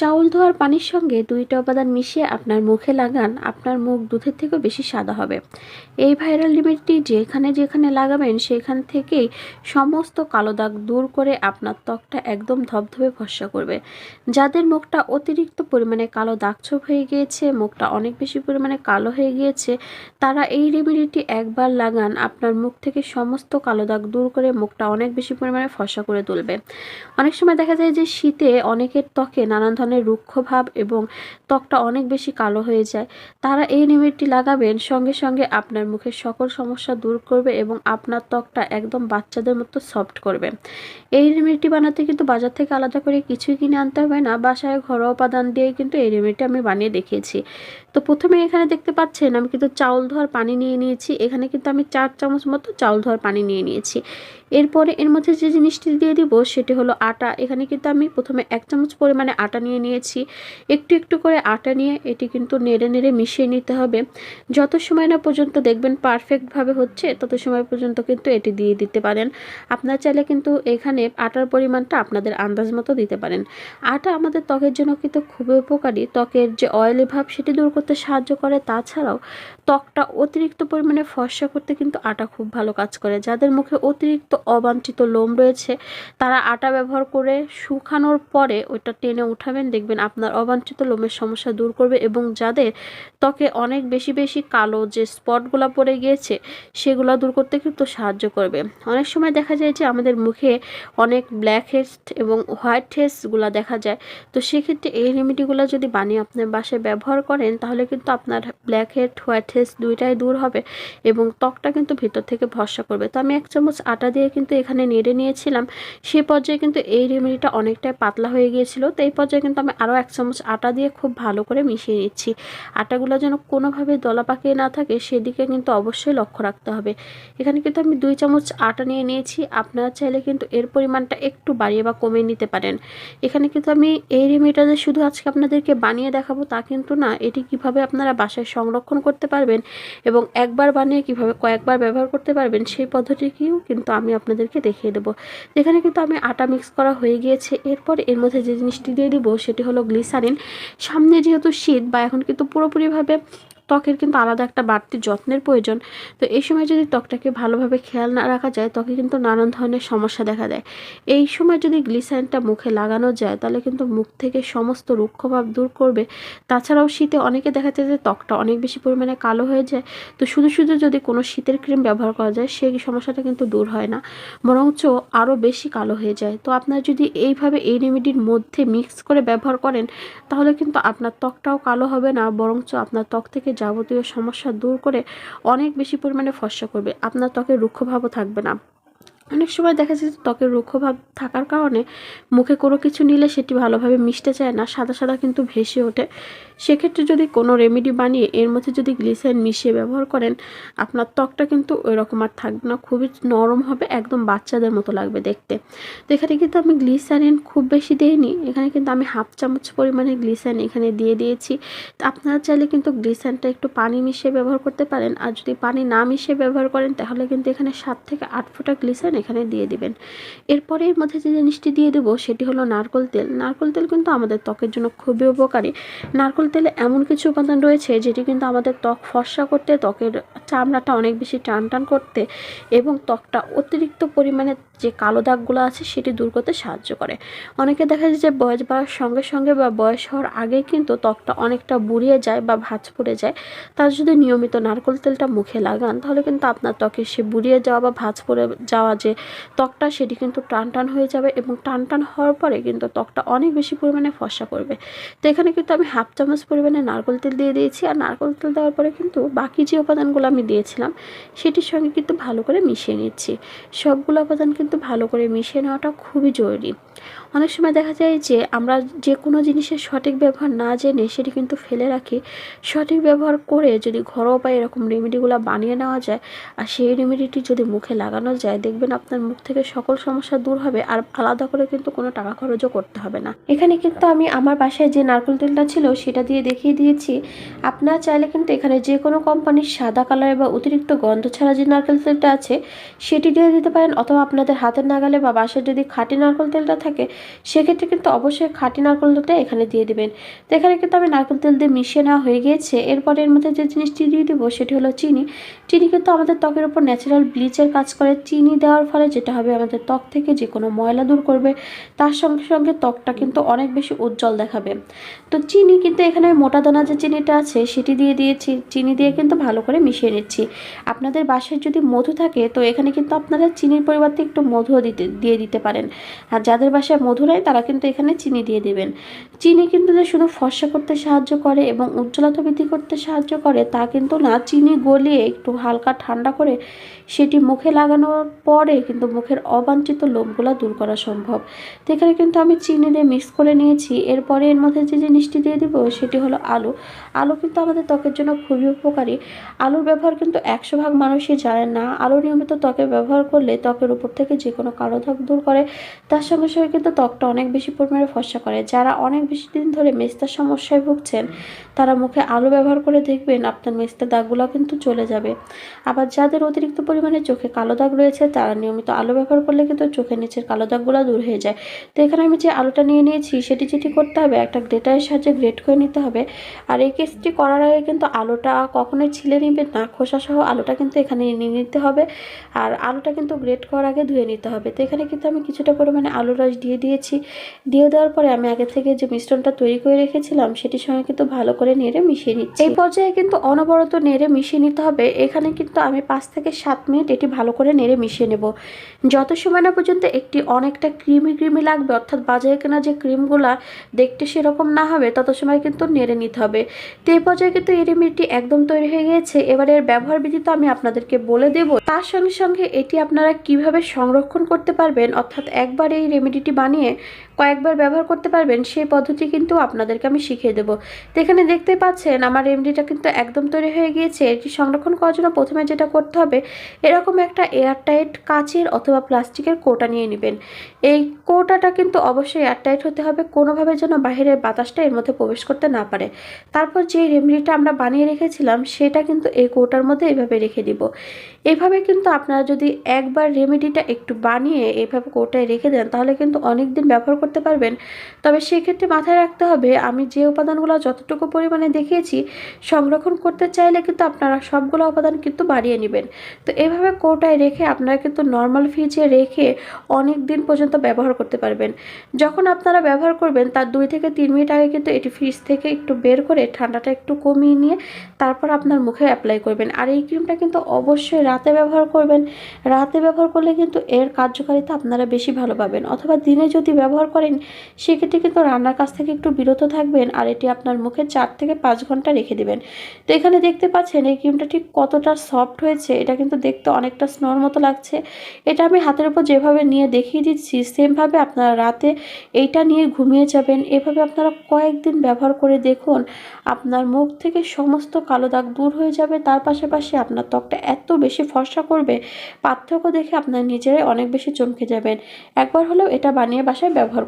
চাউল ধোয়ার পানির সঙ্গে দুইটা উপাদান মিশিয়ে আপনার মুখে লাগান, আপনার মুখ দুধের থেকেও বেশি সাদা হবে। এই ভাইরাল রেমেডিটি যেখানে যেখানে লাগাবেন, সেখান থেকেই সমস্ত কালো দাগ দূর করে আপনার ত্বকটা একদম ধবধবে ফর্সা করবে। যাদের মুখটা অতিরিক্ত পরিমাণে কালো দাগ ছোপ হয়ে গিয়েছে, মুখটা অনেক বেশি পরিমাণে কালো হয়ে গিয়েছে, তারা এই রেমেডিটি একবার লাগান, আপনার মুখ থেকে সমস্ত কালো দাগ দূর করে মুখটা অনেক বেশি পরিমাণে ফর্সা করে তুলবে। অনেক সময় দেখা যায় যে শীতে অনেকের ত্বকে নানান রুক্ষ ভাব এবং ত্বকটা অনেক বেশি কালো হয়ে যায়। তারা এই রেমেডিটি লাগাবেন সঙ্গে সঙ্গে আপনার মুখের সকল সমস্যা দূর করবে এবং আপনার ত্বকটা একদম বাচ্চাদের মতো সফট করবে। এই রেমেডিটি বানাতে কিন্তু বাজার থেকে আলাদা করে কিছুই কিনে আনতে হবে না। বাসায় ঘরোয়া উপাদান দিয়ে কিন্তু এই রেমেডিটি আমি বানিয়ে দেখিয়েছি। তো প্রথমে এখানে দেখতে পাচ্ছেন, আমি কিন্তু চাউল ধোয়ার পানি নিয়ে নিয়েছি। এখানে কিন্তু আমি চার চামচ মতো চাউল ধোয়ার পানি নিয়ে নিয়েছি। এরপরে এর মধ্যে যে জিনিসটি দিয়ে দিব সেটি হলো আটা। এখানে কিন্তু আমি প্রথমে এক চামচ পরিমাণে আটা নিয়ে নিয়েছি। একটু একটু করে আটা নিয়ে এটি কিন্তু নেড়ে নেড়ে মিশিয়ে নিতে হবে। যত সময় না পর্যন্ত দেখবেন পারফেক্টভাবে হচ্ছে, তত সময় পর্যন্ত কিন্তু এটি দিয়ে দিতে পারেন। আপনার চাইলে কিন্তু এখানে আটার পরিমাণটা আপনাদের আন্দাজ মতো দিতে পারেন। আটা আমাদের ত্বকের জন্য কিন্তু খুবই উপকারী। ত্বকের যে অয়েলি ভাব সেটি দূর করতে সাহায্য করে। তাছাড়াও ত্বকটা অতিরিক্ত পরিমাণে ফর্সা করতে কিন্তু আটা খুব ভালো কাজ করে। যাদের মুখে অতিরিক্ত অবাঞ্ছিত লোম রয়েছে, তারা আটা ব্যবহার করে শুকানোর পরে ওইটা টেনে উঠাবেন দেখবেন আপনার অবাঞ্ছিত লোমের সমস্যা দূর করবে এবং যাদের ত্বকে অনেক বেশি বেশি কালো যে স্পটগুলো পড়ে গিয়েছে, সেগুলো দূর করতে কিন্তু সাহায্য করবে। অনেক সময় দেখা যায় যে আমাদের মুখে অনেক ব্ল্যাক হেস্ট এবং হোয়াইট হেস্টগুলো দেখা যায়। তো সেক্ষেত্রে এই রেমেডিগুলো যদি বানিয়ে আপনার বাসায় ব্যবহার করেন, তাহলে কিন্তু আপনার ব্ল্যাক হেড হোয়াইট হেস্ট দুইটাই দূর হবে এবং ত্বকটা কিন্তু ভিতর থেকে ভরসা করবে। তো আমি এক চামচ আটা দিয়ে কিন্তু এখানে নেড়ে নিয়েছিলাম। সে পর্যায়ে কিন্তু এই রেমেডিটা অনেকটাই পাতলা হয়ে গিয়েছিল। তো এই পর্যায়ে কিন্তু আমি আরও এক চামচ আটা দিয়ে খুব ভালো করে মিশিয়ে নিচ্ছি। আটাগুলো যেন কোনোভাবে দলা পাকিয়ে না থাকে, সেদিকে কিন্তু অবশ্যই লক্ষ্য রাখতে হবে। এখানে কিন্তু আমি দুই চামচ আটা নিয়ে নিয়েছি। আপনারা চাইলে কিন্তু এর পরিমাণটা একটু বাড়িয়ে বা কমিয়ে নিতে পারেন। এখানে কিন্তু আমি এই রেমেডিটা যে শুধু আজকে আপনাদেরকে বানিয়ে দেখাবো তা কিন্তু না, এটি কীভাবে আপনারা বাসায় সংরক্ষণ করতে পারবেন এবং একবার বানিয়ে কীভাবে কয়েকবার ব্যবহার করতে পারবেন, সেই পদ্ধতিটিও কিন্তু আমি আপনাদেরকে দেখিয়ে দেবো। এখানে কিন্তু আমি আটা মিক্স করা হয়ে গিয়েছে। এরপর এর মধ্যে যে জিনিসটি দিয়ে দিব সেটি হলো গ্লিসারিন। সামনে যেহেতু শীত বা এখন কিন্তু পুরোপুরিভাবে ত্বকের কিন্তু আলাদা একটা বাড়তি যত্নের প্রয়োজন। তো এই সময় যদি ত্বকটাকে ভালোভাবে খেয়াল না রাখা যায়, ত্বকে কিন্তু নানান ধরনের সমস্যা দেখা দেয়। এই সময় যদি গ্লিসাইনটা মুখে লাগানো যায়, তাহলে কিন্তু মুখ থেকে সমস্ত রুক্ষভাব দূর করবে। তাছাড়াও শীতে অনেকে দেখা যায় যে ত্বকটা অনেক বেশি পরিমাণে কালো হয়ে যায়। তো শুধু শুধু যদি কোনো শীতের ক্রিম ব্যবহার করা যায়, সেই সমস্যাটা কিন্তু দূর হয় না। বরঞ্চ আরও বেশি কালো হয়ে যায়। তো আপনার যদি এইভাবে এই রেমেডির মধ্যে মিক্স করে ব্যবহার করেন, তাহলে কিন্তু আপনার ত্বকটাও কালো হবে না, বরঞ্চ আপনার ত্বক থেকে যাবতীয় সমস্যা দূর করে অনেক বেশি পরিমাণে ফর্সা করবে। আপনার ত্বকের রুক্ষভাবও থাকবে না। অনেক সময় দেখা যায় যে ত্বকের রুক্ষভাব থাকার কারণে মুখে কোনো কিছু নিলে সেটি ভালোভাবে মিশতে চায় না, সাদা সাদা কিন্তু ভেসে ওঠে। সেক্ষেত্রে যদি কোনো রেমেডি বানিয়ে এর মধ্যে যদি গ্লিসারিন মিশিয়ে ব্যবহার করেন, আপনার ত্বকটা কিন্তু ওই রকম আর থাকবে না, খুবই নরম হবে, একদম বাচ্চাদের মতো লাগবে দেখতে। তো এখানে কিন্তু আমি গ্লিসারিন খুব বেশি দিইনি, এখানে কিন্তু আমি হাফ চামচ পরিমাণে গ্লিসারিন এখানে দিয়ে দিয়েছি। তো আপনারা চাইলে কিন্তু গ্লিসারিনটা একটু পানি মিশিয়ে ব্যবহার করতে পারেন, আর যদি পানি না মিশিয়ে ব্যবহার করেন, তাহলে কিন্তু এখানে সাত থেকে আট ফোঁটা গ্লিসারিন এখানে দিয়ে দিবেন। এরপরে এর মধ্যে যে জিনিসটি দিয়ে দেবো সেটি হলো নারকল তেল। নারকল তেল কিন্তু আমাদের ত্বকের জন্য খুবই উপকারী। নারকল তেলে এমন কিছু উপাদান রয়েছে যেটি কিন্তু আমাদের ত্বক ফর্সা করতে, ত্বকের চামড়াটা অনেক বেশি টান টান করতে এবং ত্বকটা অতিরিক্ত পরিমাণে যে কালো দাগগুলো আছে সেটি দূর করতে সাহায্য করে। অনেকে দেখা যায় যে বয়স বাড়ার সঙ্গে সঙ্গে বা বয়স হওয়ার আগেই কিন্তু ত্বকটা অনেকটা বুড়িয়ে যায় বা ভাঁজ পড়ে যায়। তার যদি নিয়মিত নারকল তেলটা মুখে লাগান, তাহলে কিন্তু আপনার ত্বকে সে বুড়িয়ে যাওয়া বা ভাঁজ পড়ে যাওয়া ত্বকটা সেটি কিন্তু টান টান হয়ে যাবে এবং টান টান হওয়ার পরে কিন্তু ত্বকটা অনেক বেশি পরিমাণে ফসা করবে তো এখানে কিন্তু আমি হাফ চামচ পরিমাণে নারকল তেল দিয়ে দিয়েছি। আর নারকল তেল দেওয়ার পরে কিন্তু বাকি যে উপাদানগুলো আমি দিয়েছিলাম, সেটির সঙ্গে কিন্তু ভালো করে মিশিয়ে নিচ্ছি। সবগুলো উপাদান কিন্তু ভালো করে মিশিয়ে নেওয়াটা খুবই জরুরি। অনেক সময় দেখা যায় যে আমরা যে কোনো জিনিসের সঠিক ব্যবহার না জেনে সেটি কিন্তু ফেলে রাখি। সঠিক ব্যবহার করে যদি ঘরোয়া উপায়ে এরকম রেমেডিগুলো বানিয়ে নেওয়া যায়, আর সেই রেমেডিটি যদি মুখে লাগানো যায়, দেখবেন আপনার মুখ থেকে সকল সমস্যা দূর হবে আর আলাদা করে কিন্তু কোনো টাকা খরচও করতে হবে না। এখানে কিন্তু আমি আমার বাসায় যে নারকেল তেলটা ছিল সেটা দিয়ে দেখিয়ে দিয়েছি। আপনারা চাইলে কিন্তু এখানে যে কোনো কোম্পানির সাদা কালারের বা অতিরিক্ত গন্ধ ছাড়া যে নারকেল তেলটা আছে, সেটি দিয়ে দিতে পারেন অথবা আপনাদের হাতের নাগালে বা বাসায় যদি খাঁটি নারকেল তেলটা থাকে, সেক্ষেত্রে কিন্তু অবশ্যই খাঁটি নারকেল তেলটা এখানে দিয়ে দিবেন। তো এখানে কিন্তু আমি নারকেল তেল দিয়ে মিশিয়ে নেওয়া হয়ে গিয়েছে। এরপরে এর মধ্যে যে জিনিসটি দিয়ে দেবো সেটি হলো চিনি। চিনি কিন্তু আমাদের ত্বকের উপর ন্যাচারাল ব্লিচের কাজ করে। চিনি দেওয়ার ফলে যেটা হবে আমাদের ত্বক থেকে যে কোনো ময়লা দূর করবে, তার সঙ্গে সঙ্গে ত্বকটা কিন্তু অনেক বেশি উজ্জ্বল দেখাবে। তো চিনি কিন্তু এখানে মোটা দানা যে চিনিটা আছে, সেটি দিয়ে দিয়েছি। চিনি দিয়ে কিন্তু ভালো করে মিশিয়ে নিচ্ছি। আপনাদের বাসায় যদি মধু থাকে, তো এখানে কিন্তু আপনারা চিনির পরিবর্তে একটু মধুও দিতে, দিয়ে দিতে পারেন। আর যাদের বাসায় মধু নেই, তারা কিন্তু এখানে চিনি দিয়ে দেবেন। চিনি কিন্তু যে শুধু ফর্সা করতে সাহায্য করে এবং উজ্জ্বলতা বৃদ্ধি করতে সাহায্য করে, তা কিন্তু না। চিনি গলিয়ে একটু হালকা ঠান্ডা করে সেটি মুখে লাগানোর পরে কিন্তু মুখের অবাঞ্ছিত লোমগুলো দূর করা সম্ভব। তো এখানে কিন্তু আমি চিনি দিয়ে মিক্স করে নিয়েছি, এরপরে এর মধ্যে যে জিনিসটি দিয়ে দিব সেটি হলো আলু। আলু কিন্তু আমাদের ত্বকের জন্য খুবই উপকারী। আলুর ব্যবহার কিন্তু একশো ভাগ মানুষই জানে না। আলু নিয়মিত ত্বকে ব্যবহার করলে ত্বকের উপর থেকে যে কোনো কালো দাগ দূর করে। তার সঙ্গে সঙ্গে কিন্তু ত্বকটা অনেক বেশি পরিমাণে ফর্সা করে। যারা অনেক বেশি দিন ধরে মেস্তার সমস্যায় ভুগছেন, তারা মুখে আলু ব্যবহার করে দেখবেন আপনার মেস্তার দাগগুলো কিন্তু চলে যাবে। আবার যাদের অতিরিক্ত পরিমাণে চোখে কালো দাগ রয়েছে, তারা নিয়মিত আলো ব্যবহার করলে কিন্তু চোখের নিচের কালো দাগগুলো দূর হয়ে যায়। তো এখানে আমি যে আলুটা নিয়ে নিয়েছি, সেটি যেটি করতে হবে, একটা গ্রেটারের সাহায্যে গ্রেট করে নিতে হবে। আর এই কেসটি করার আগে কিন্তু আলোটা কখনোই ছিলে নেবেন না খোসা সহ আলোটা কিন্তু এখানে নিয়ে নিতে হবে। আর আলুটা কিন্তু গ্রেট করার আগে ধুয়ে নিতে হবে। তো এখানে কিন্তু আমি কিছুটা পরিমাণে আলু রস দিয়ে দিয়েছি। দিয়ে দেওয়ার পরে আমি আগে থেকে যে মিশ্রণটা তৈরি করে রেখেছিলাম, সেটির সঙ্গে কিন্তু ভালো করে নেড়ে মিশিয়ে নিচ্ছি। এই পর্যায়ে কিন্তু অনবরত নেড়ে মিশিয়ে নিতে হবে। এখানে কিন্তু আমি পাঁচ থেকে সাত মিনিট এটি ভালো করে নেড়ে মিশিয়ে নেব। যত সময় না পর্যন্ত একটি অনেকটা ক্রিমি ক্রিমি লাগবে, অর্থাৎ বাজারে কেনা যে ক্রিমগুলা দেখতে সেরকম না হবে, তত সময় কিন্তু নেড়ে নিতে হবে। তো এই পর্যায়ে কিন্তু এই রেমেডিটি একদম তৈরি হয়ে গিয়েছে। এবার এর ব্যবহার বিধি তো আমি আপনাদেরকে বলে দেব। তার সঙ্গে সঙ্গে এটি আপনারা কীভাবে সংরক্ষণ করতে পারবেন, অর্থাৎ একবার এই রেমিডিটি বানিয়ে কয়েকবার ব্যবহার করতে পারবেন, সেই পদ্ধতি কিন্তু আপনাদেরকে আমি শিখিয়ে দেবো। তো এখানে দেখতে পাচ্ছেন, আমার রেমেডিটা কিন্তু একদম তৈরি হয়ে গিয়েছে। এটি সংরক্ষণ করার জন্য প্রথমে যেটা করতে হবে, এরকম একটা এয়ারটাইট কাচের অথবা প্লাস্টিকের কোটা নিয়ে নেবেন। এই কোটাটা কিন্তু অবশ্যই এয়ারটাইট হতে হবে, কোনোভাবে যেন বাইরের বাতাসটা এর মধ্যে প্রবেশ করতে না পারে। তারপর যে রেমেডিটা আমরা বানিয়ে রেখেছিলাম, সেটা কিন্তু এই কোটার মধ্যে এভাবে রেখে দিব। এভাবে কিন্তু আপনারা যদি একবার রেমেডিটা একটু বানিয়ে এভাবে কোটায় রেখে দেন, তাহলে কিন্তু অনেক দিন ব্যবহার করতে পারবেন। তবে সেক্ষেত্রে মাথায় রাখতে হবে, আমি যে উপাদানগুলো যতটুকু পরিমাণে দেখিয়েছি, সংরক্ষণ করতে চাইলে কিন্তু আপনারা সবগুলো উপাদান কিন্তু বাড়িয়ে নেবেন। তো এভাবে কৌটায় রেখে আপনারা কিন্তু নর্মাল ফ্রিজে রেখে অনেক দিন পর্যন্ত ব্যবহার করতে পারবেন। যখন আপনারা ব্যবহার করবেন, তার দুই থেকে তিন মিনিট আগে কিন্তু এটি ফ্রিজ থেকে একটু বের করে ঠান্ডাটা একটু কমিয়ে নিয়ে তারপর আপনার মুখে অ্যাপ্লাই করবেন। আর এই ক্রিমটা কিন্তু অবশ্যই রাতে ব্যবহার করবেন। রাতে ব্যবহার করলে কিন্তু এর কার্যকারিতা আপনারা বেশি ভালো পাবেন। অথবা দিনে যদি ব্যবহার করেন, সেক্ষেত্রে কিন্তু রান্নার কাছ থেকে একটু বিরত থাকবেন আর এটি আপনার মুখে চার থেকে পাঁচ ঘণ্টা রেখে দেবেন। তো এখানে দেখতে পাচ্ছেন এই ক্রিমটা ঠিক কতটা সফট হয়েছে, এটা কিন্তু দেখতে অনেকটা স্নোর মতো লাগছে। এটা আমি হাতের উপর যেভাবে নিয়ে দেখিয়ে দিচ্ছি, সেমভাবে আপনারা রাতে এইটা নিয়ে ঘুমিয়ে যাবেন। এভাবে আপনারা কয়েকদিন ব্যবহার করে দেখুন, আপনার মুখ থেকে সমস্ত কালো দাগ দূর হয়ে যাবে। তার পাশাপাশি আপনার ত্বকটা এত বেশি ফর্সা করবে, পার্থক্য দেখে আপনার নিজেরাই অনেক বেশি চমকে যাবেন। একবার হলেও এটা বানিয়ে বাসায় ব্যবহার।